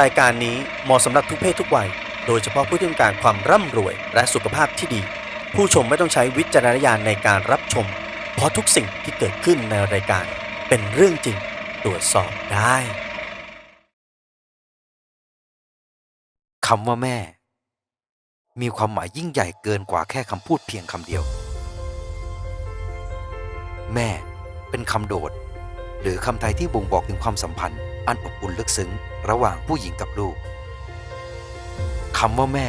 รายการนี้เหมาะสำหรับทุกเพศทุกวัย โดยเฉพาะผู้ที่ต้องการความร่ำรวยและสุขภาพที่ดี ผู้ชมไม่ต้องใช้วิจารณญาณในการรับชม เพราะทุกสิ่งที่เกิดขึ้นในรายการ เป็นเรื่องจริงตรวจสอบได้คำว่าแม่ มีความหมายยิ่งใหญ่เกินกว่าแค่คำพูดเพียงคำเดียว แม่เป็นคำโดด หรือคำไทยที่บ่งบอกถึงความสัมพันธ์ อันอบอุ่นลึกซึ้งระหว่างผู้หญิงกับลูกคำว่าแม่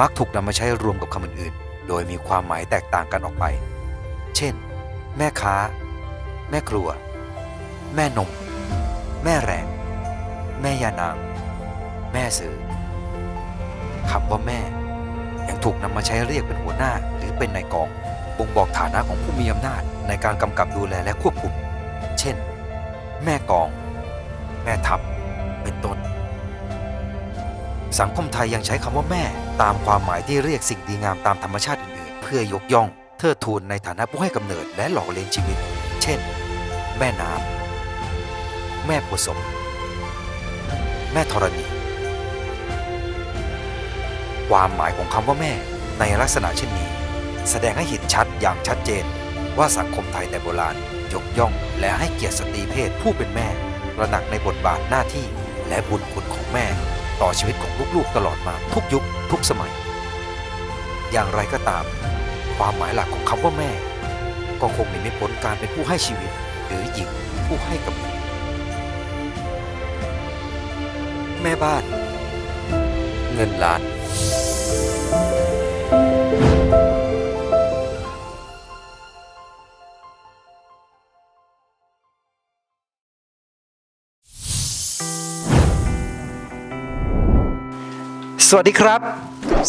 มักถูกนำมาใช้รวมกับคำอื่นๆ โดยมีความหมายแตกต่างกันออกไป เช่น แม่ค้า แม่ครัว แม่นม แม่แรง แม่ยานาง แม่สื่อคำว่าแม่ ยังถูกนำมาใช้เรียกเป็นหัวหน้าหรือเป็นนายกอง บ่งบอกฐานะของผู้มีอำนาจในการกำกับดูแลและควบคุม เช่น แม่กอง แม่ทัพเป็นต้น สังคมไทยยังใช้คำว่าแม่ตามความหมายที่เรียกสิ่งดีงามตามธรรมชาติอื่นๆ เพื่อยกย่องเทิดทูนในฐานะผู้ให้กำเนิดและหล่อเลี้ยงชีวิต เช่น แม่น้ำแม่โพธิ์ศพแม่ธรณี ความหมายของคำว่าแม่ในลักษณะเช่นนี้ แสดงให้เห็นชัดอย่างชัดเจนว่าสังคมไทยแต่โบราณยกย่องและให้เกียรติสตรีเพศผู้เป็นแม่ ระหนักในบทบาทหน้าที่ และบุญคุณของแม่ ต่อชีวิตของลูกๆตลอดมาทุกยุคทุกสมัย อย่างไรก็ตาม ความหมายหลักของคำว่าแม่ ก็คงหนีไม่พ้นการเป็นผู้ให้ชีวิต หรือหญิงผู้ให้กำเนิดแม่บ้าน เงินล้าน สวัสดีครับ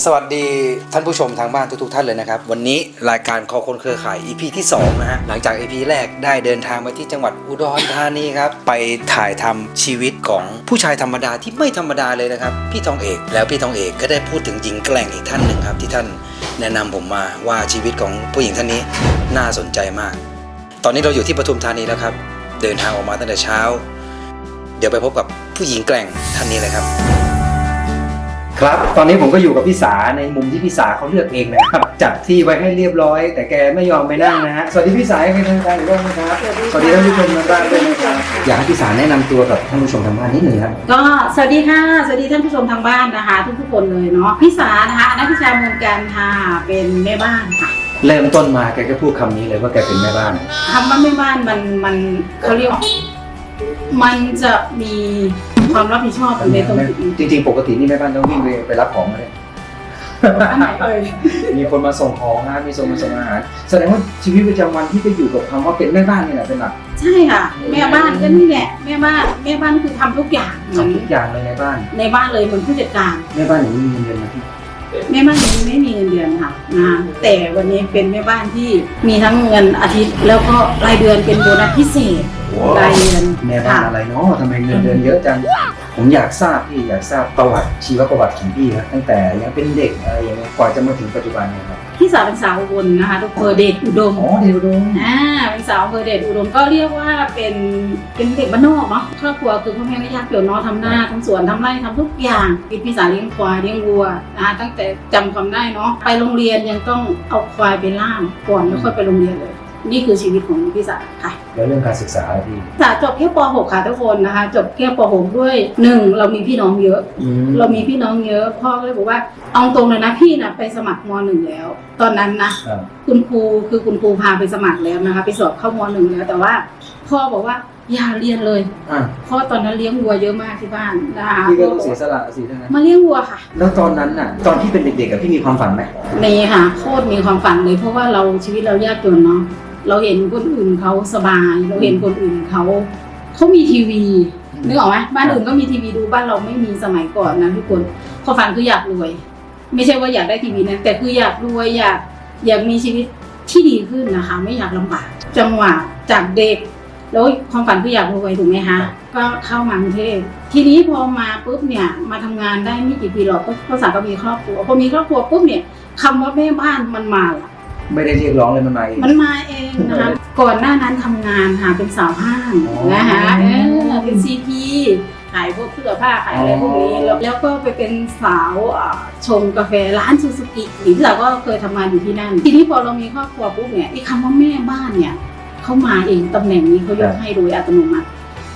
สวัสดีท่านผู้ชมทางบ้านทุกๆท่านเลยนะครับ วันนี้รายการคอคนเครือข่าย EP ที่2นะฮะหลังจาก EP แรกได้เดินทางมาที่จังหวัดอุดรธานีครับ ไปถ่ายทำชีวิตของผู้ชายธรรมดาที่ไม่ธรรมดาเลยนะครับ พี่ทองเอกแล้วพี่ทองเอกก็ได้พูดถึงหญิงแกร่งอีกท่านหนึ่งครับ ที่ท่านแนะนำผมมาว่าชีวิตของผู้หญิงท่านนี้น่าสนใจมาก ตอนนี้เราอยู่ที่ปทุมธานีแล้วครับ เดินทางออกมาตั้งแต่เช้า เดี๋ยวไปพบกับผู้หญิงแกร่งท่านนี้เลยครับ ครับ ตอนนี้ผมก็อยู่กับพี่สาในมุมที่พี่สาเขาเลือกเองนะครับ จัดที่ไว้ให้เรียบร้อย แต่แกไม่ยอมไปนั่งนะฮะ สวัสดีพี่สาเป็นทางการอีกรอบนะครับสวัสดีท่านผู้ชมทางบ้านด้วยนะครับอยากให้พี่สาแนะนำตัวกับท่านผู้ชมทางบ้านนิดหนึ่งครับ ก็สวัสดีค่ะ สวัสดีท่านผู้ชมทางบ้านนะคะ ทุกๆคนเลยเนาะพี่สานะคะนักพิชามูลการค่ะเป็นแม่บ้านค่ะเริ่มต้นมาแกก็พูดคำนี้เลยว่าแกเป็นแม่บ้าน คำว่าแม่บ้านมันมันเขาเรียกว่ามันจะมี ความรับผิดชอบอยู่ในตรงจุดนี้จริง ๆ ปกตินี่แม่บ้านต้องวิ่งไปไปรับของมาเลยอันไหนเอ่ยมีคนมาส่งของนะมีส่งมาส่งอาหาร แสดงว่าชีวิตประจำวันที่ไปอยู่กับคำว่าเป็นแม่บ้านนี่แหละเป็นหลักใช่ค่ะ แม่บ้านก็นี่แหละแม่บ้านแม่บ้านคือทำทุกอย่างเหมือนทำทุกอย่างเลยในบ้าน ในบ้านเลยเหมือนผู้จัดการ แม่บ้านอย่างนี้มีเงินเดือนมาที่แม่บ้านยังไม่มีเงินเดือนค่ะนะแต่วันนี้เป็นแม่บ้านที่มีทั้งเงินอาทิตย์ แล้วก็รายเดือนเป็นโบนัสพิเศษ รายเดือนแม่บ้านอะไรเนาะทำไมเงินเดือนเยอะจัง ผมอยากทราบพี่อยากทราบประวัติชีวประวัติของพี่ครับตั้งแต่ยังเป็นเด็กอะไรอย่างเงี้ยกว่าจะมาถึงปัจจุบันเนี่ยครับพี่สาวเป็นสาวอุบลนะคะทุกคนเดชอุดม อ๋อเดี๋ยวดูอ่าเป็นสาวอำเภอเดชอุดมก็เรียกว่าเป็นเป็นเด็กบ้านนอกเนาะครอบครัวคือพ่อแม่ไม่ยากจนเนาะทำหน้าทำสวนทำไร่ทำทุกอย่างกินพี่สาวเลี้ยงควายเลี้ยงวัวนะคะตั้งแต่จำความได้เนาะไปโรงเรียนยังต้องเอาควายไปล่ามก่อนแล้วค่อยไปโรงเรียนเลย นี่คือชีวิตของพี่สาวค่ะ แล้วเรื่องการศึกษาล่ะพี่ สาวจบแค่ป .6 ค่ะทุกคนนะคะ จบแค่ป .6 ด้วยหนึ่งเรามีพี่น้องเยอะ อืมเรามีพี่น้องเยอะ พ่อก็เลยบอกว่าเอาตรงเลยนะพี่นะไปสมัครมหนึ่งแล้ว ตอนนั้นนะ ครับคุณครูคือคุณครูพาไปสมัครแล้วนะคะ ไปสอบเข้ามหนึ่งแล้วแต่ว่า พ่อบอกว่าอย่าเรียนเลยอะเพราะตอนนั้นเลี้ยงวัวเยอะมากที่บ้านนะคะพี่ก็ต้องเสียสละสิทั้งนั้นมาเลี้ยงวัวค่ะ แล้วตอนนั้นน่ะ ตอนที่เป็นเด็กๆกับพี่มีความฝันไหมมีค่ะโคตรมีความฝันเลยเพราะว่าเราชีวิตเรายากจนเนาะ เราเห็นคนอื่นเขาสบาย เราเห็นคนอื่นเขาเขามีทีวีนึกออกไหมบ้านอื่นก็มีทีวีดูบ้านเราไม่มีสมัยก่อนนะทุกคนความฝันคืออยากรวย ไม่ใช่ว่าอยากได้ทีวีนะแต่คืออยากรวยอยากอยากมีชีวิตที่ดีขึ้นนะคะ ไม่อยากลำบากจังหวะจากเด็ก แล้วความฝันคืออยากรวยถูกไหมคะก็เข้ามากรุงเทพทีนี้พอมาปุ๊บเนี่ยมาทำงานได้ไม่กี่ปีหรอกก็ภาษาก็มีครอบครัวพอมีครอบครัวปุ๊บเนี่ยคำว่าแม่บ้านมันมาละ ไม่ได้เรียกร้องเลยมันมาเอง มันมาเองนะคะก่อนหน้านั้นทำงานค่ะเป็นสาวห้างอ๋อนะคะเออเป็นซีพีขายพวกเสื้อผ้าขายอะไรพวกนี้แล้วแล้วก็ไปเป็นสาวอ่าชงกาแฟร้านซูซูกิหรือพี่สาวก็เคยทำงานอยู่ที่นั่น ทีนี้พอเรามีครอบครัวปุ๊บเนี่ยไอ้คำว่าแม่บ้านเนี่ยเขามาเองตำแหน่งนี้เขายกให้โดยอัตโนมัติ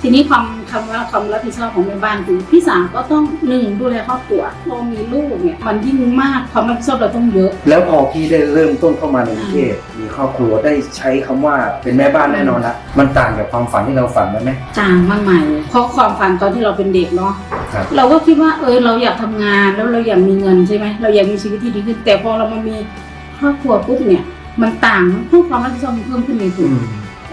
ทีนี้ความคำว่าความรับผิดชอบของแม่บ้านคือพี่สาวก็ต้องหนึ่งดูแลครอบครัวเรามีลูกเนี่ยมันยิ่งมากความรับผิดชอบเราต้องเยอะ แล้วพอพี่ได้เริ่มต้นเข้ามาในกรุงเทพมีครอบครัวได้ใช้คำว่าเป็นแม่บ้านแน่นอนละมันต่างกับความฝันที่เราฝันไว้ไหมจางมากมายเลยเพราะความฝันตอนที่เราเป็นเด็กเนาะครับ เราก็คิดว่าเออเราอยากทำงานแล้วเราอยากมีเงินใช่ไหมเราอยากมีชีวิตที่ดีขึ้น แต่พอเรามามีครอบครัวปุ๊บเนี่ยมันต่างเพิ่มความรับผิดชอบมันเพิ่มขึ้นเลยคุณ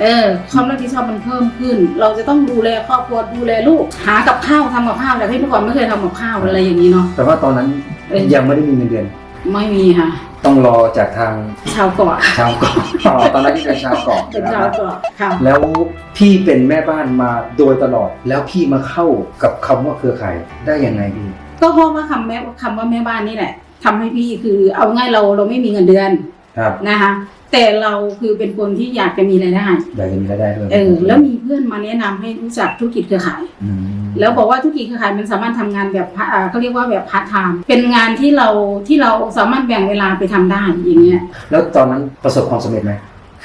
เออความรับผิดชอบมันเพิ่มขึ้น เราจะต้องดูแลครอบครัวดูแลลูก หากับข้าวทำกับข้าวแต่ที่เมื่อก่อนไม่เคยทำกับข้าวอะไรอย่างนี้เนาะ แต่ว่าตอนนั้นเอ้ย ยังไม่ได้มีเงินเดือน ไม่มีค่ะ ต้องรอจากทางชาวเกาะชาวเกาะ อ๋อตอนนั้นที่เป็นชาวเกาะเป็นชาวเกาะค่ะ แล้วพี่เป็นแม่บ้านมาโดยตลอด แล้วพี่มาเข้ากับคำว่าเครือข่ายได้ยังไงพี่ก็เพราะว่าคำแม่คำว่าแม่บ้านนี่แหละทำให้พี่คือเอาง่ายเราเราไม่มีเงินเดือน ครับนะคะ แต่เราคือเป็นคนที่อยากจะมีรายได้อยากจะมีรายได้ด้วยเออแล้วมีเพื่อนมาแนะนำให้รู้จักธุรกิจเครือข่ายอืมแล้วบอกว่าธุรกิจเครือข่ายมันสามารถทำงานแบบพาอ่าเขาเรียกว่าแบบพาร์ทไทม์เป็นงานที่เราที่เราสามารถแบ่งเวลาไปทำได้อย่างเงี้ยแล้วตอนนั้นประสบความสำเร็จไหม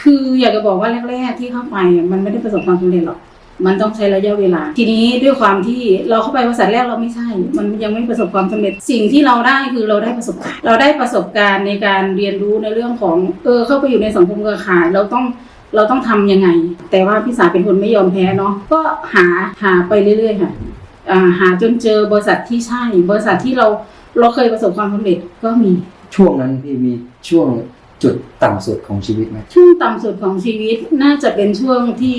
คืออยากจะบอกว่าแรกๆที่เข้าไปอะมันไม่ได้ประสบความสำเร็จหรอก มันต้องใช้ระยะเวลา ทีนี้ด้วยความที่เราเข้าไปบริษัทแรกเราไม่ใช่ มันยังไม่ประสบความสำเร็จ สิ่งที่เราได้คือเราได้ประสบการณ์ เราได้ประสบการณ์ในการเรียนรู้ในเรื่องของ เออ เข้าไปอยู่ในสังคมเครือข่าย เราต้องเราต้องทำยังไง แต่ว่าพี่สาเป็นคนไม่ยอมแพ้เนาะ ก็หาหาไปเรื่อยๆค่ะหาจนเจอบริษัทที่ใช่ บริษัทที่เราเราเคยประสบความสำเร็จก็มี ช่วงนั้นพี่มีช่วง จุดต่ำสุดของชีวิตไหมช่วงต่ำสุดของชีวิตน่าจะเป็นช่วงที่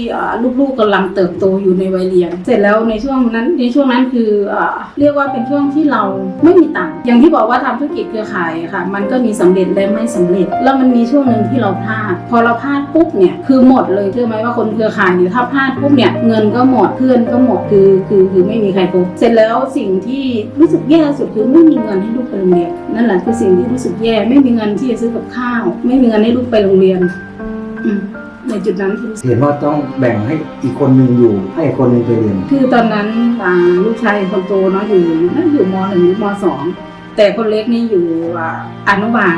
ลูกๆกำลังเติบโตอยู่ในวัยเรียน เสร็จแล้วในช่วงนั้นในช่วงนั้นคืออเรียกว่าเป็นช่วงที่เราไม่มีตังค์อย่างที่บอกว่าทำธุรกิจเครือข่ายค่ะ มันก็มีสำเร็จและไม่สำเร็จ แล้วมันมีช่วงหนึ่งที่เราพลาด พอเราพลาดปุ๊บเนี่ยคือหมดเลยเชื่อไหมว่าคนเครือข่ายเนี่ยถ้าพลาดปุ๊บเนี่ยเงินก็หมดเพื่อนก็หมดคือคือคือไม่มีใครพบเสร็จแล้วสิ่งที่รู้สึกแย่สุดคือไม่มีเงินให้ลูกไปโรงเรียนนั่นแหละคือสิ่งที่รู้สึกแย่ไม่มีเงินที่จะซื้อกับข้าวไม่มีเงินให้ลูกไปโรงเรียนอืมในจุดนั้นที่รู้สึกเห็นว่าต้องแบ่งให้อีกคนหนึ่งอยู่ให้อีกคนหนึ่งไปเรียนคือตอนนั้นอ่าลูกชายคนโตเนาะอยู่น่าจะอยู่มหนึ่งหรือมสองแต่คนเล็กนี่อยู่อ่าอนุบาล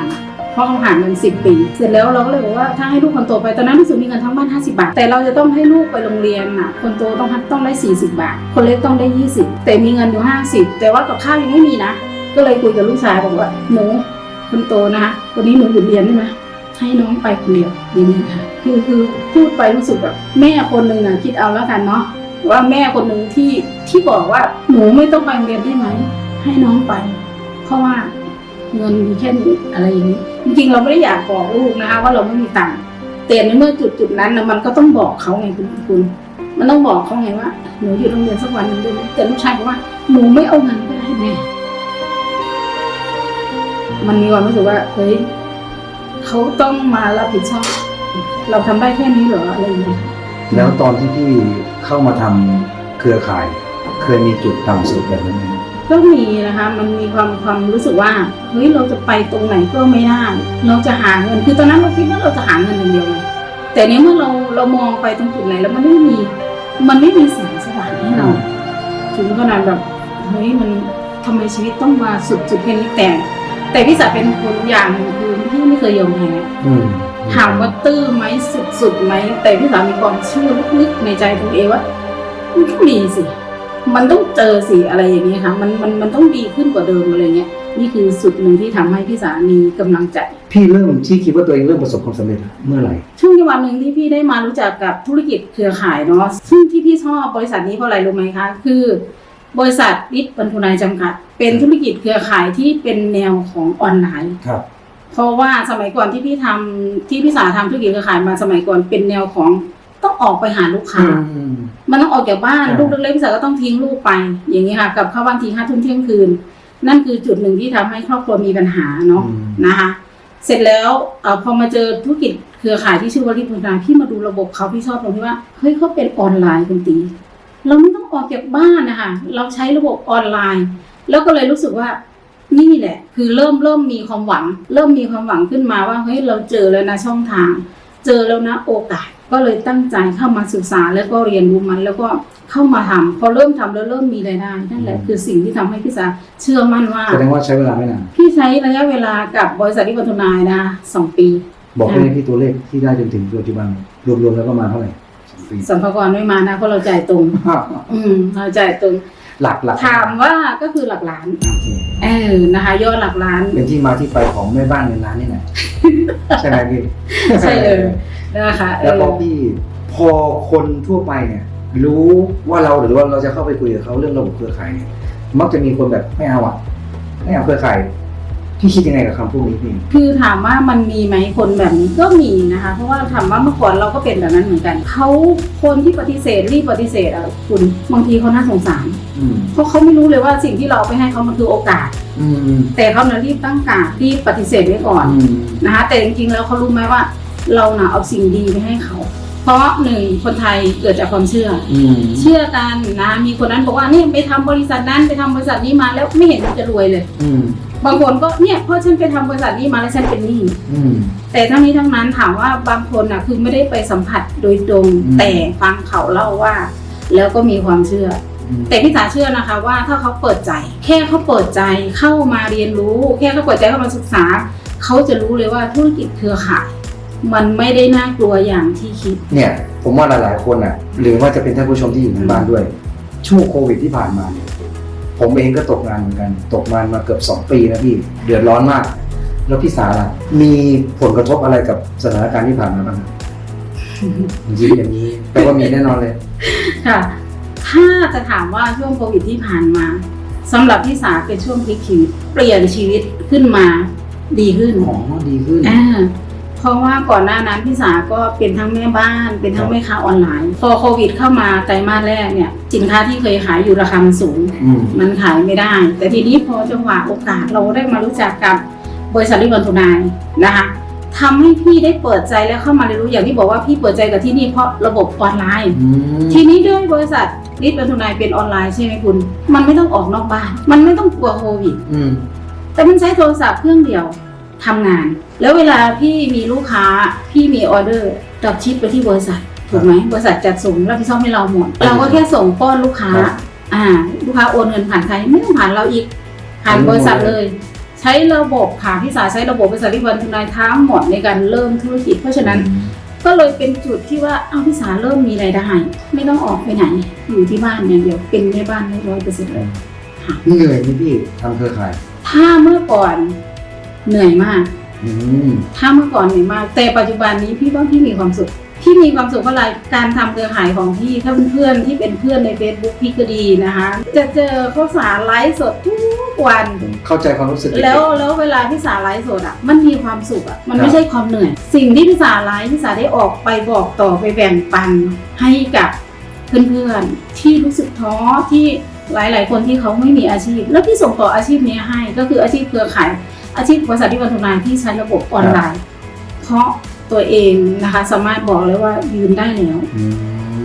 เพราะเขาห่างกันสิบปี เสร็จแล้วเราก็เลยบอกว่าถ้าให้ลูกคนโตไปตอนนั้นรู้สึกมีเงินทั้งบ้าน 50 บาท แต่เราจะต้องให้ลูกไปโรงเรียนอะ คนโตต้องต้องได้ 40 บาท คนเล็กต้องได้ 20 แต่มีเงินอยู่ 50 แต่ว่ากับข้าวยังไม่มีนะ ก็เลยคุยกับลูกชายบอกว่าหนู คนโตนะคะวันนี้หนูหยุดเรียนได้ไหมให้น้องไปคนเดียวอย่างนี้ค่ะคือคือพูดไปรู้สึกแบบแม่คนหนึ่งนะคิดเอาแล้วกันเนาะว่าแม่คนหนึ่งที่ที่บอกว่าหนูไม่ต้องไปโรงเรียนได้ไหมให้น้องไป เพราะว่าเงินมีแค่นี้อะไรอย่างนี้ จริงๆเราไม่ได้อยากบอกลูกนะคะว่าเราไม่มีตังค์แต่ในเมื่อจุดจุดนั้นนะมันก็ต้องบอกเขาไงคุณคุณ มันต้องบอกเขาไงว่าหนูอยู่โรงเรียนสักวันหนึ่งด้ไหมแต่ลูกชายบอกว่าหนูไม่เอาเงินก็ได้แม่ มันมีความรู้สึกว่าเฮ้ยเขาต้องมารับผิดชอบ เราทำได้แค่นี้เหรออะไรอย่างเงี้ยแล้วตอนที่พี่เข้ามาทำเครือข่าย เคยมีจุดต่ำสุดแบบนั้นไหมก็มีนะคะ มันมีความความรู้สึกว่าเฮ้ยเราจะไปตรงไหนก็ไม่ได้ เราจะหาเงินคือตอนนั้นเราคิดว่าเราจะหาเงินอย่างเดียวไงแต่เนี้เมื่อเราเรามองไปตรงจุดไหนแล้วมันไม่มี มันไม่มีแสงสว่างให้เราถึงขนาดแบบเฮ้ยมันทำไมชีวิตต้องมาสุดจุดแค่นี้แต่ แต่พี่สาวเป็นคนอย่างหนึ่งคือพี่ไม่เคยยอมแพ้อืมถามว่าตื้อไหมสุดๆไหมแต่พี่สาวมีความเชื่อลึกๆในใจตัวเองว่ามันต้องดีสิ มันต้องเจอสิอะไรอย่างเงี้ยค่ะมันมันมันต้องดีขึ้นกว่าเดิมอะไรเงี้ยนี่คือสุดหนึ่งที่ทำให้พี่สามีกำลังใจ พี่เริ่มที่คิดว่าตัวเองเริ่มประสบความสำเร็จเมื่อไหร่ ช่วงวันหนึ่งที่พี่ได้มารู้จักกับธุรกิจเครือข่ายเนาะซึ่งที่พี่ชอบบริษัทนี้เพราะอะไรรู้ไหมคะ คือ บริษัทวิทย์บรรทุนายจำกัด เป็นธุรกิจเครือข่ายที่เป็นแนวของออนไลน์ครับ เพราะว่าสมัยก่อนที่พี่ทำที่พี่สาทำธุรกิจเครือข่ายมาสมัยก่อนเป็นแนวของต้องออกไปหาลูกค้า มันต้องออกจากบ้านใช่ลูกเล็กๆพี่สาวก็ต้องทิ้งลูกไป อย่างนี้ค่ะกลับเข้าบ้านทีห้าทุ่มเที่ยงคืน นั่นคือจุดหนึ่งที่ทำให้ครอบครัวมีปัญหาเนาะอืมนะคะเสร็จแล้วเออพอมาเจอธุรกิจเครือข่ายที่ชื่อว่าริพุนายพี่มาดูระบบเขาพี่ชอบตรงที่ว่าเฮ้ยเขาเป็นออนไลน์คุณตี เราไม่ต้องออกจากบ้านนะคะเราใช้ระบบออนไลน์ แล้วก็เลยรู้สึกว่านี่แหละ คือเริ่มเริ่มมีความหวัง เริ่มมีความหวังขึ้นมาว่าเฮ้ยเราเจอแล้วนะช่องทาง เจอแล้วนะโอกาสพก็เลยตั้งใจเข้ามาศึกษาแล้วก็เรียนรู้มันแล้วก็เข้ามาทำพอเริ่มทำแล้วเริ่มมีรายได้นั่นแหละคือสิ่งที่ทำให้พี่สาเชื่อมั่นว่าแสดงว่าใช้เวลาไม่นานพี่ใช้ระยะเวลากับบริษัทที่ปัทนายนะสองปี บอกได้ไหมพี่ตัวเลขที่ได้จนถึงปัจจุบันรวมๆแล้วก็มาเท่าไหร่ สองปีสัมภาระไม่มานะเพราะเราจ่ายตรง อืมเราจ่ายตรง หลักหลักถามว่าก็คือหลักล้านโอเคเออนะคะยอดหลักล้าน เป็นที่มาที่ไปของแม่บ้านเงินล้านนี่แหละใช่ไหมพี่ใช่เลยนะคะเอแล้วพออพี่พอคนทั่วไปเนี่ย รู้ว่าเราหรือว่าเราจะเข้าไปคุยกับเขาเรื่องระบบเครือข่ายเนี่ยมักจะมีคนแบบไม่เอาอะไม่เอาเครือข่าย พี่คิดยังไงกับคำพวกนี้พี่ คือถามว่ามันมีไหมคนแบบนี้ก็มีนะคะ เพราะว่าถามว่าเมื่อก่อนเราก็เป็นแบบนั้นเหมือนกันเขาคนที่ปฏิเสธรีบปฏิเสธอะคุณบางทีเขาน่าสงสาร อืมเพราะเขาไม่รู้เลยว่าสิ่งที่เราเอาไปให้เขามันคือโอกาส อืมแต่เขาน่ะรีบตั้งการรีบปฏิเสธไว้ก่อน อืม นะคะแต่จริงๆแล้วเขารู้ไหมว่า เราน่ะเอาสิ่งดีไปให้เขา เพราะหนึ่งคนไทยเกิดจากความเชื่อ อืมเชื่อกันนะมีคนนั้นบอกว่าเนี่ยไปทำบริษัทนั้นไปทำบริษัทนี้มาแล้วไม่เห็นมันจะรวยเลย อืม บางคนก็เนี่ยเพราะฉันไปทำบริษัทนี้มาแล้วฉันเป็นหนี้อืม แต่ทั้งนี้ทั้งนั้นถามว่าบางคนน่ะคือไม่ได้ไปสัมผัสโดยตรงอืม แต่ฟังเขาเล่าว่า แล้วก็มีความเชื่อ อืมแต่พี่สาเชื่อนะคะว่าถ้าเขาเปิดใจ แค่เขาเปิดใจเข้ามาเรียนรู้ แค่เขาเปิดใจเข้ามาศึกษา เขาจะรู้เลยว่าธุรกิจเครือข่าย มันไม่ได้น่ากลัวอย่างที่คิด เนี่ย ผมว่าหลายๆคนอะ หรือว่าจะเป็นท่านผู้ชมที่อยู่ในบ้านด้วย ช่วงโควิดที่ผ่านมาเนี่ย ผมเองก็ตกงานเหมือนกัน ตกงานมาเกือบสองปีนะพี่เดือดร้อนมาก แล้วพี่สาล่ะมีผลกระทบอะไรกับสถานการณ์ที่ผ่านมาบ้างยิ้มอย่างนี้แปลว่ามีแน่นอนเลย ค่ะ ถ้าจะถามว่าช่วงโควิดที่ผ่านมาสำหรับพี่สาเป็นช่วงพลิกชีวิตเปลี่ยนชีวิตขึ้นมาดีขึ้นอ๋อดีขึ้นอ่า เพราะว่าก่อนหน้านั้นพี่สาก็เป็นทั้งแม่บ้าน เป็นทั้งแม่ค้าออนไลน์ พอโควิดเข้ามาไตรมาสแรกเนี่ยสินค้าที่เคยขายอยู่ราคามันสูง อืม มันขายไม่ได้ แต่ทีนี้พอจังหวะโอกาสเราได้มารู้จักกับบริษัทริวันทุนายนะคะทำให้พี่ได้เปิดใจแล้วเข้ามาเรียนรู้อย่างที่บอกว่าพี่เปิดใจกับที่นี่เพราะระบบออนไลน์ อืม ทีนี้ด้วยบริษัทริวันทุนายเป็นออนไลน์ใช่ไหมคุณ มันไม่ต้องออกนอกบ้าน มันไม่ต้องกลัวโควิด อืม แต่มันใช้โทรศัพท์เครื่องเดียว ทำงาน แล้วเวลาพี่มีลูกค้าพี่มีออเดอร์ดรอปชิปไปที่บริษัทถูกไหมบริษัทจัดส่งรับผิดชอบให้เราหมดเราก็แค่ส่งป้อนลูกค้าครับอ่า ลูกค้าโอนเงินผ่านใครไม่ต้องผ่านเราอีกผ่านบริษัทเลย ใช้ระบบค่ะพี่สาใช้ระบบบริษัทที่วันทุนายทั้งหมดในการเริ่มธุรกิจ เพราะฉะนั้นก็เลยเป็นจุดที่ว่าเอาพี่สาเริ่มมีรายได้ไม่ต้องออกไปไหนอยู่ที่บ้านอย่างเดียวเป็นแม่บ้านได้ร้อยเปอร์เซ็นต์เลยเหนื่อยไหมพี่ทำเครือข่ายถ้าเมื่อก่อน เหนื่อยมาก อืมถ้าเมื่อก่อนเหนื่อยมาก แต่ปัจจุบันนี้พี่ว่าพี่มีความสุขพี่มีความสุขเพราะอะไรการทำเครือข่ายของพี่ถ้าเพื่อนๆที่เป็นเพื่อนใน Facebook พี่ก็ดีนะคะ จะเจอข้าวสารไลฟ์สดทุกวันผมเข้าใจความรู้สึกเด็กๆแล้วแล้วเวลาพี่สาไลฟ์สดอะ มันมีความสุขอะ มันครัไม่บใช่ความเหนื่อย สิ่งที่พี่สาไลฟ์พี่สาได้ออกไปบอกต่อไปแบ่งปันให้กับเพื่อนๆที่รู้สึกท้อที่หลาย ๆ คนที่เขาไม่มีอาชีพ แล้วพี่ส่งต่ออาชีพนี้ให้ก็คืออาชีพเครือข่าย อาชีพบริษัทที่วันทุนายที่ใช้ระบบออนไลน์ เพราะตัวเองนะคะ สามารถบอกเลยว่ายืนได้แล้วอื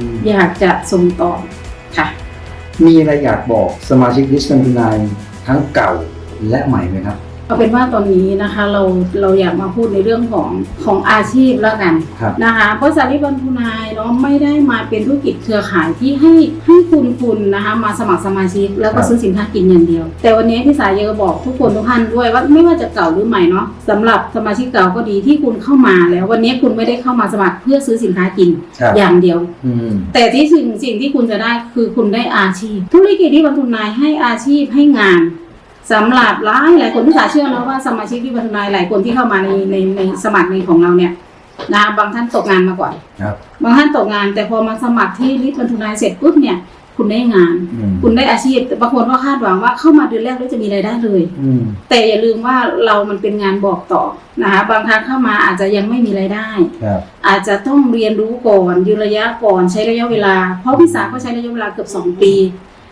มอยากจะส่งต่อค่ะ มีอะไรอยากบอกสมาชิกลิสต์กันนายทั้งเก่าและใหม่ไหมครับ เอาเป็นว่าตอนนี้นะคะเราเราอยากมาพูดในเรื่องของของอาชีพแล้วกันครับนะคะ เพราะสาริบันทุนายเนาะไม่ได้มาเป็นธุรกิจเครือข่ายที่ให้ให้คุณคุณนะคะมาสมัครสมาชิกแล้วก็ครับซื้อสินค้ากินอย่างเดียว แต่วันนี้พี่สายเยอะบอกทุกคนทุกท่านด้วยว่าไม่ว่าจะเก่าหรือใหม่เนาะสำหรับสมาชิกเก่าก็ดีที่คุณเข้ามาแล้ว วันนี้คุณไม่ได้เข้ามาสมัครเพื่อซื้อสินค้ากินครับอย่างเดียว อืม แต่ที่สิ่งสิ่งที่คุณจะได้คือคุณได้อาชีพ ธุรกิจที่บรรทุนนายให้อาชีพให้งาน สำหรับหลายหลายคนที่สาเชื่อนะว่าสมาชิกที่บรรทุนนายหลายคนที่เข้ามาในในในสมัครในของเราเนี่ยนะบางท่านตกงานมาก่อนครับ บางท่านตกงาน แต่พอมาสมัครที่ลิสต์บรรทุนนายเสร็จปุ๊บเนี่ย คุณได้งาน อืม คุณได้อาชีพแต่บางคนก็คาดหวังว่าเข้ามาเดือนแรกแล้วจะมีรายได้เลย อืม แต่อย่าลืมว่าเรามันเป็นงานบอกต่อนะคะบางครั้งเข้ามาอาจจะยังไม่มีรายได้ ครับ อาจจะต้องเรียนรู้ก่อนยืนระยะก่อนใช้ระยะเวลา เพราะพี่สาก็ใช้ระยะเวลาเกือบสองปี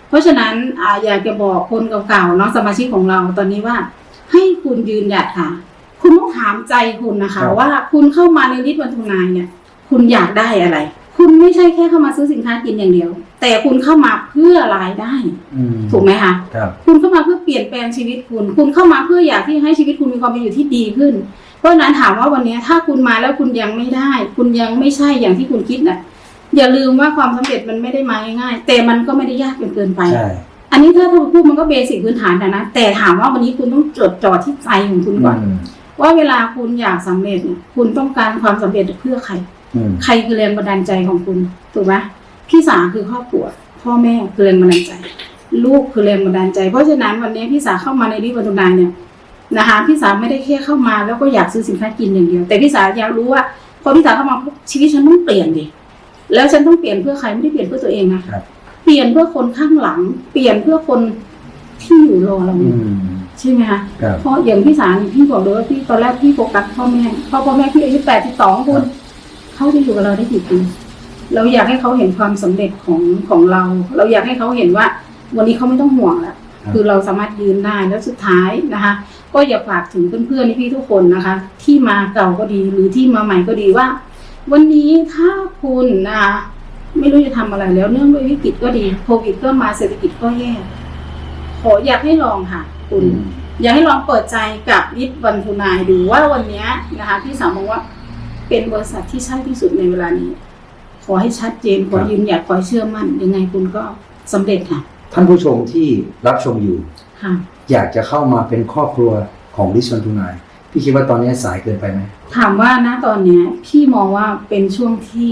เพราะฉะนั้นอาอยากจะบอกคนเก่าๆเนาะสมาชิกของเราตอนนี้ว่า ให้คุณยืนหยัดค่ะ คุณต้องถามใจคุณนะคะว่าคุณเข้ามาในนิดวันทุนายเนี่ย คุณอยากได้อะไร คุณไม่ใช่แค่เข้ามาซื้อสินค้ากินอย่างเดียว แต่คุณเข้ามาเพื่อรายได้ อืมถูกไหมคะ ครับ คุณเข้ามาเพื่อเปลี่ยนแปลงชีวิตคุณ คุณเข้ามาเพื่ออยากที่ให้ชีวิตคุณมีความเป็นอยู่ที่ดีขึ้น เพราะฉะนั้นถามว่าวันนี้ถ้าคุณมาแล้วคุณยังไม่ได้ คุณยังไม่ใช่อย่างที่คุณคิดน่ะ อย่าลืมว่าความสำเร็จมันไม่ได้มาง่ายๆ แต่มันก็ไม่ได้ยากจนเกินไปใช่อันนี้ถ้าเราพูดมันก็เบสิกพื้นฐานแต่นะ แต่ถามว่าวันนี้คุณต้องจดจ่อที่ใจของคุณก่อนอืมว่าเวลาคุณอยากสำเร็จเนี่ยคุณต้องการความสำเร็จเพื่อใครอืมใครคือแรงบันดาลใจของคุณถูกไหมพี่สาคือครอบครัวพ่อแม่คือแรงบันดาลใจ ลูกคือแรงบันดาลใจ เพราะฉะนั้นวันนี้พี่สาเข้ามาในริบันทุนายเนี่ยนะคะพี่สาไม่ได้แค่เข้ามาแล้วก็อยากซื้อสินค้ากินอย่างเดียว แต่พี่สาอยากรู้ว่าพอพี่สาเข้ามาปุ๊บชีวิตฉันต้องเปลี่ยนดิ แล้วฉันต้องเปลี่ยนเพื่อใครไม่ได้เปลี่ยนเพื่อตัวเองนะครับ เปลี่ยนเพื่อคนข้างหลัง เปลี่ยนเพื่อคนที่อยู่รอเราออืยู่มใช่ไหมคะครับเพราะอย่างพี่สานี่พี่บอกเลยว่าพี่ตอนแรกพี่โฟกัสพ่อแม่พอพ่อแม่พี่อายุแปดสิบสองคุณเขาจะอยู่กับเราได้กี่ปีเราอยากให้เขาเห็นความสำเร็จของของเรา เราอยากให้เขาเห็นว่า วันนี้เขาไม่ต้องห่วงแล้วครับคือเราสามารถยืนได้แล้วสุดท้ายนะคะ ก็อย่าฝากถึงเพื่อนๆพี่ๆทุกคนนะคะ ที่มาเก่าก็ดีหรือที่มาใหม่ก็ดีว่า วันนี้ถ้าคุณนะคะไม่รู้จะทำอะไรแล้ว เนื่องด้วยวิกฤตก็ดีโควิดก็มาเศรษฐกิจก็แย่ขออยากให้ลองค่ะ คุณ อยากให้ลองเปิดใจกับยิปวันทุนายดูว่าวันเนี้ยนะคะพี่สาวมองว่าเป็นบริษัทที่ใช่ที่สุดในเวลานี้ ขอให้ชัดเจนขอครับยืนหยัดขอให้เชื่อมั่น ยังไงคุณก็สำเร็จค่ะ ท่านผู้ชมที่รับชมอยู่ค่ะอยากจะเข้ามาเป็นครอบครัวของดิชวันทูนาย พี่คิดว่าตอนนี้สายเกินไปไหมถามว่านะตอนเนี้ยพี่มองว่าเป็นช่วงที่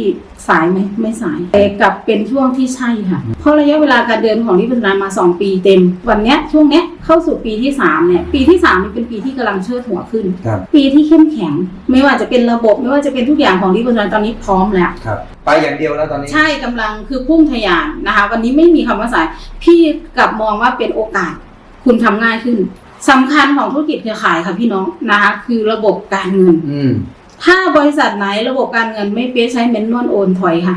สายไหมไม่สายแต่กลับเป็นช่วงที่ใช่ค่ะ เพราะระยะเวลาการเดินของนิพพานมาสองปีเต็ม วันเนี้ยช่วงเนี้ยเข้าสู่ปีที่สามเนี่ยปีที่สามนี่เป็นปีที่กำลังเชิดหัวขึ้น ครับปีที่เข้มแข็ง ไม่ว่าจะเป็นระบบไม่ว่าจะเป็นทุกอย่างของนิพพานตอนนี้พร้อมแล้ว ครับ ไปอย่างเดียวแล้วตอนนี้ ใช่กำลังคือพุ่งทะยานนะคะ วันนี้ไม่มีคำว่าสาย พี่กลับมองว่าเป็นโอกาสคุณทำง่ายขึ้น สำคัญของธุรกิจเครือข่ายค่ะพี่น้องนะคะคือระบบการเงิน อืม ถ้าบริษัทไหนระบบการเงินไม่เป๊ะใช้เมนนวลโอนถอยค่ะ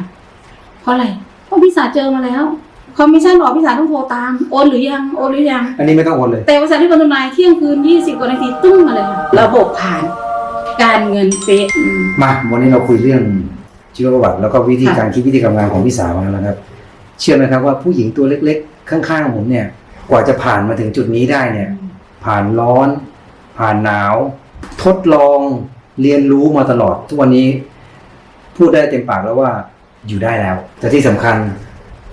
เพราะอะไรเพราะพี่สาเจอมาแล้วคอมมิชชั่นออกพี่สาต้องโทรตามโอนหรือยังโอนหรือยัง อันนี้ไม่ต้องโอนเลย แต่บริษัทที่บรรทุนายเที่ยงคืน20กว่านาทีตึ้งมาเลยค่ะระบบผ่าน การเงินเป๊ะอืม มาวันนี้เราคุยเรื่องชีวประวัติแล้วก็วิธีค่ะ การคิดวิธีการทำงานของพี่สาวแล้วนะครับ เชื่อไหมครับว่าผู้หญิงตัวเล็กๆ ข้างๆผมเนี่ย กว่าจะผ่านมาถึงจุดนี้ได้เนี่ย ผ่านร้อน ผ่านหนาว ทดลองเรียนรู้มาตลอด ทุกวันนี้พูดได้เต็มปากแล้วว่าอยู่ได้แล้ว แต่ที่สำคัญ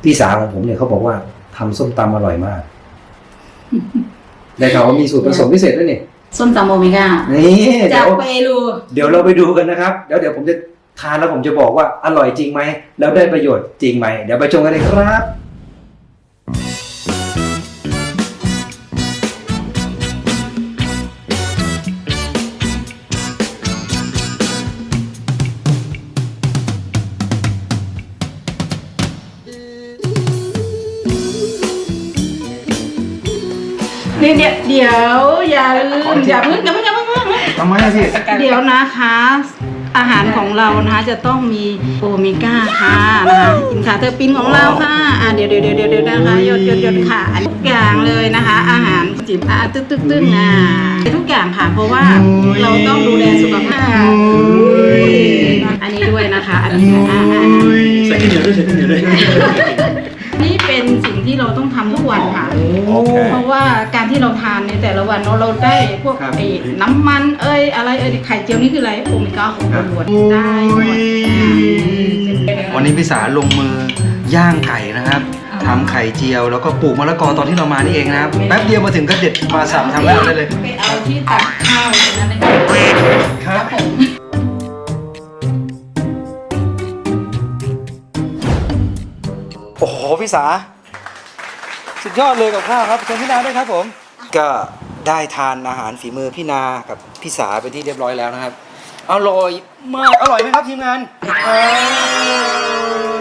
พี่สาวของผมเนี่ยเขาบอกว่าทำส้มตำอร่อยมาก ได้ข่าวว่ามีสูตรผสมพิเศษด้วยนี่ส้มตำโอเมก้านี่จาเดี๋กยวเปรูเดี๋ยวเราไปดูกันนะครับเดี๋ยวเดี๋ยวผมจะทานแล้วผมจะบอกว่าอร่อยจริงไหม แล้วได้ประโยชน์จริงไหม เดี๋ยวไปชมกันเลยครับ ดี๋ยวเดี๋ยวอย่าลืมอย่าเพิ่งอย่าเพิ่งอย่าเพิ่งอย่าเพิ่งทำไมอะพี่เดี๋ยวนะคะ อาหารของเรานะคะจะต้องมีโอเมก้าค่ะนะคะอินคาเทอร์ปินของเราค่ะอะเดี๋ยวเดี๋ยวเดี๋ยวเดี๋ยวนะคะหยดหยดหยดค่ะอันทุกอย่างเลยนะคะ อาหารจิบอะตึ๊กตึ๊กตึ๊กอะทุกอย่างค่ะ เพราะว่าเราต้องดูแลสุขภาพอันนี้ด้วยนะคะอันนี้ค่ะอะอะอะใส่ขี้เหนียวด้วยใส่ขี้เหนียวด้วยนี่เป็นสิ่ง ที่เราต้องทำทุกวันค่ะ โอเค เพราะว่าการที่เราทานในแต่ละวันเนอะเราได้พวกครับ ไอ้น้ำมันเอ้ยอะไรเอ้ยไข่เจียวนี่คืออะไรโอเมก้าของล้วนๆได้หมดอ่าวันนี้พี่สาลงมือย่างไก่นะครับทำไข่เจียว แล้วก็ปลูกมะละกอตอนที่เรามานี่เองนะครับแป๊บเดียวมาถึงก็เด็ดมาสับทำได้เลย ไปเอาที่ตักข้าวตรงนั้นเลยครับผมโอ้โหพี่สา สุดยอดเลยกับข้าวครับเชิญพี่นาด้วยครับผม ก็ได้ทานอาหารฝีมือพี่นากับพี่สาไปนที่เรียบร้อยแล้วนะครับอร่อยมากอร่อยไหมครับทีมงานเอ้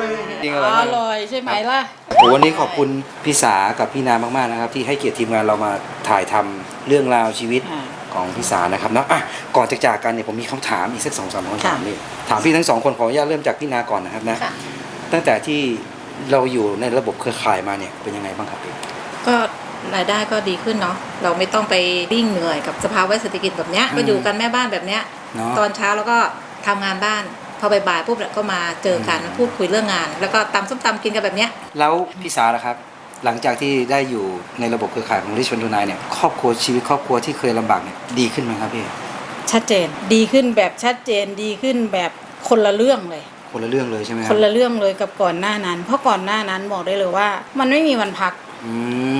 ยจริงอร่อยอมาก ร่อยใช่ไหมล่ะ โอ้วันนี้ขอบคุณพี่สากับพี่นามากๆนะครับ ที่ให้เกียรติทีมงานเรามาถ่ายทำเรื่องราวชีวิตของพี่สานะครับเนาะอะก่อนจะจากกันเนี่ยผมมีคำถามอีกสักสองสามคำถามนี่ถามพี่ทั้งสองคนขออนุญาตเริ่มจากพี่นาก่อนนะครับนะค่ะ ตั้งแต่ที่ เราอยู่ในระบบเครือข่ายมาเนี่ยเป็นยังไงบ้างครับพี่ก็รายได้ก็ดีขึ้นเนาะเราไม่ต้องไปวิ่งเหนื่อยกับสภาวะเศรษฐกิจแบบเนี้ยอืมก็อยู่กันแม่บ้านแบบเนี้ยเนาะ ตอนเช้าแล้วก็ทำงานบ้าน พอบ่ายๆปุ๊บก็มาเจอกันอืม พูดคุยเรื่องงาน แล้วก็ตำส้มตำกินกันแบบเนี้ย แล้วพี่สาล่ะครับ หลังจากที่ได้อยู่ในระบบเครือข่ายของริชวันทูนายเนี่ยครอบครัวชีวิตครอบครัวที่เคยลำบากเนี่ยดีขึ้นไหมครับพี่ชัดเจนดีขึ้นแบบชัดเจนดีขึ้นแบบคนละเรื่องเลย คนละเรื่องเลยใช่ไหมคครับนละเรื่องเลยกับก่อนหน้านั้น เพราะก่อนหน้านั้นบอกได้เลยว่า มันไม่มีวันพัก อื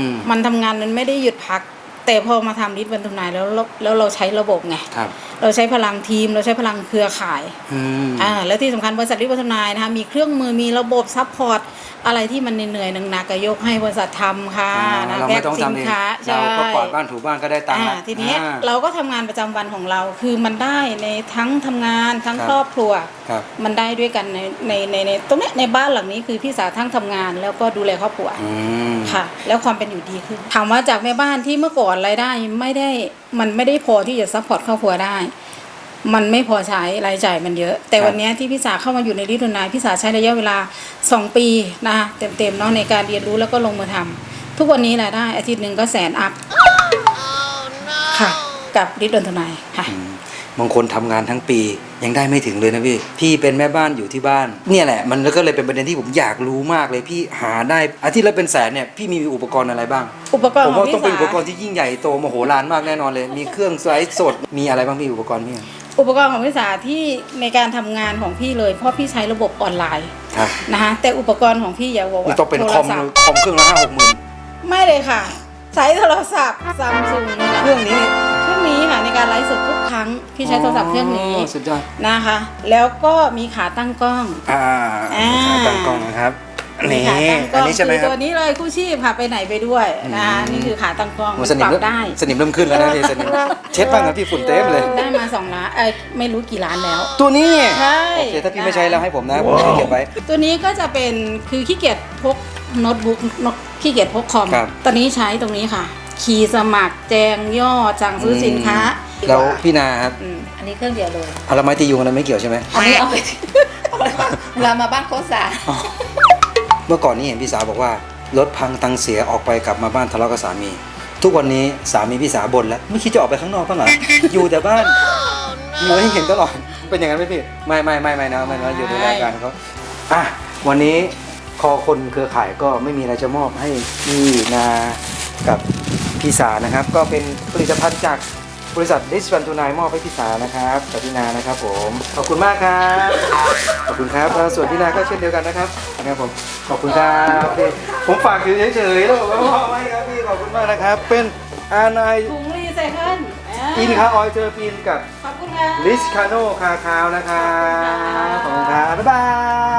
มมันทำงานมันไม่ได้หยุดพัก แต่พอมาทำลิทวันทุนายแล้วแล้วแล้วเราใช้ระบบไง ครับ เราใช้พลังทีม เราใช้พลังเครือข่ายอืมอ่าแล้วที่สำคัญบริษัทลิทวันทุนายนะคะมีเครื่องมือมีระบบซัพพอร์ตอะไรที่มันเหนื่อยๆหนักๆก็ยกให้บริษัททำค่ะอ่านะเราแพ็ไม่คต้องสิทำนเองค้าเราก็ใช่กวาดบ้านถูบ้านก็ได้ตังค์อ่าละทีเนี้ยอ่าเราก็ทำงานประจำวันของเราคือมันได้ในทั้งทำงานทั้งครับครอบครัวครับมันได้ด้วยกันในในในในตรงเนี้ยในบ้านหลังนี้คือพี่สาวทั้งทำงานแล้วก็ดูแลครอบครัวอืมค่ะ แล้วความเป็นอยู่ดีขึ้นถามว่าจากแม่บ้านที่เมื่อก่อนรายได้ไม่ได้ มันไม่ได้พอที่จะซัพพอร์ตครอบครัวได้ มันไม่พอใช้รายจ่ายมันเยอะ แต่ครับวันเนี้ยที่พี่สาเข้ามาอยู่ในริทนายพี่สาใช้ระยะเวลา 2 ปีนะคะเต็มๆเนาะในการเรียนรู้แล้วก็ลงมือทำทุกวันนี้รายได้อาทิตย์หนึ่งก็แสนอัพค่ะ กับริทนายค่ะอืม บางคนทำงานทั้งปียังได้ไม่ถึงเลยนะพี่ พี่เป็นแม่บ้านอยู่ที่บ้าน เนี่ยแหละ มันก็เลยเป็นประเด็นที่ผมอยากรู้มากเลยพี่หาได้อาทิตย์ละเป็นแสนเนี่ยพี่มีอุปกรณ์อะไรบ้าง อุปกรณ์ผมของว่าพี่ต้องเป็นสาอุปกรณ์ที่ยิ่งใหญ่โตมโหฬารมากแน่นอนเลย มีเครื่องสไลด์สดมีอะไรบ้างพี่อุปกรณ์พี่อุปกรณ์ของพี่สาที่ในการทำงานของพี่เลย เพราะพี่ใช้ระบบออนไลน์ครับนะคะแต่อุปกรณ์ของพี่อย่าบอกนี่ว่าต้องเป็นโทครอมศัพท์คอมเครื่องละห้าหกหมื่นไม่เลยค่ะ ใช้โทรศัพท์ซัมซุงนี่แหละเครื่องนี้เครื่อง นี้ค่ะในการไลฟ์สดทุกครั้งพี่ใช้โทรศัพท์เครื่องนี้สุดยอดนะคะ แล้วก็มีขาตั้งกล้องอ่าอ่าขาตั้งกล้องนะครับมีนี่ขาตั้งกอัล้นองนี้ใช่ไหมคือครับตัวนี้เลยคู่ชีพค่ะไปไหนไปด้วยนะอืมนี่คือขาตั้งกล้องโอ้มันสนิปมรับเริ่มได้สนิมเริ่มขึ้นแล้วนะพี่สนิมเช็ดบ้างนะพี่ฝุ่นเต็มเลยได้มาสองล้านเอ้ยไม่รู้กี่ล้านแล้ว ตัวนี้ใช่โอเคถ้าพี่ไม่ใช้แล้วให้ผมนะผมจะเก็บไว้ตัวนี้ก็จะเป็นคือขี้เกียจพกโน้ตบุ๊กโน้ตขี้เกียจพกคอมครับตอนนี้ใช้ตรงนี้ค่ะ คีย์สมัครแจงยอดสั่งซื้อสินค้าแล้วพี่นาครับอืมอันนี้เครื่องเดียวเลยเอาละไม้ตียุงอะไรไม่เกี่ยวใช่ไหมอันนี้เอาไปเวลามาบ้านโคสาเมื่อก่อนนี้เห็นพี่สาวบอกว่ารถพังตังเสียออกไปกลับมาบ้านทะเลาะกับสามี ทุกวันนี้สามีพี่สาวบ่นแล้วไม่คิดจะออกไปข้างนอกบ้างเหรออยู่แต่บ้านอยู่ให้เห็นตลอดเป็นอย่างนั้นไหมพี่ไม่ไม่ไม่ไม่นะไม่นะอยู่ในรายการเขาอะวันนี้คอคนเครือข่ายก็ไม่มีอะไรจะมอบให้พี่นากับ พี่สานะครับ ก็เป็นผลิตภัณฑ์จากบริษัทดิสวันทูนายมอบให้พี่สานะครับกับพี่นานะครับผมขอบคุณมากครับขอบคุณครับแล้วส่วนพี่นาก็เช่นเดียวกันนะครับนะครับผมขอบคุณครับโอเคผมฝากถือเฉยๆแล้วผมก็มอบให้ครับพี่ขอบคุณมากนะครับ เป็นอานายถุงรีไซเคิลอ่าอินคาออยเจอปีนกับขอบคุณค่ะลิสคาโนคาคาวนะครับขอบคุณครับบ๊ายบาย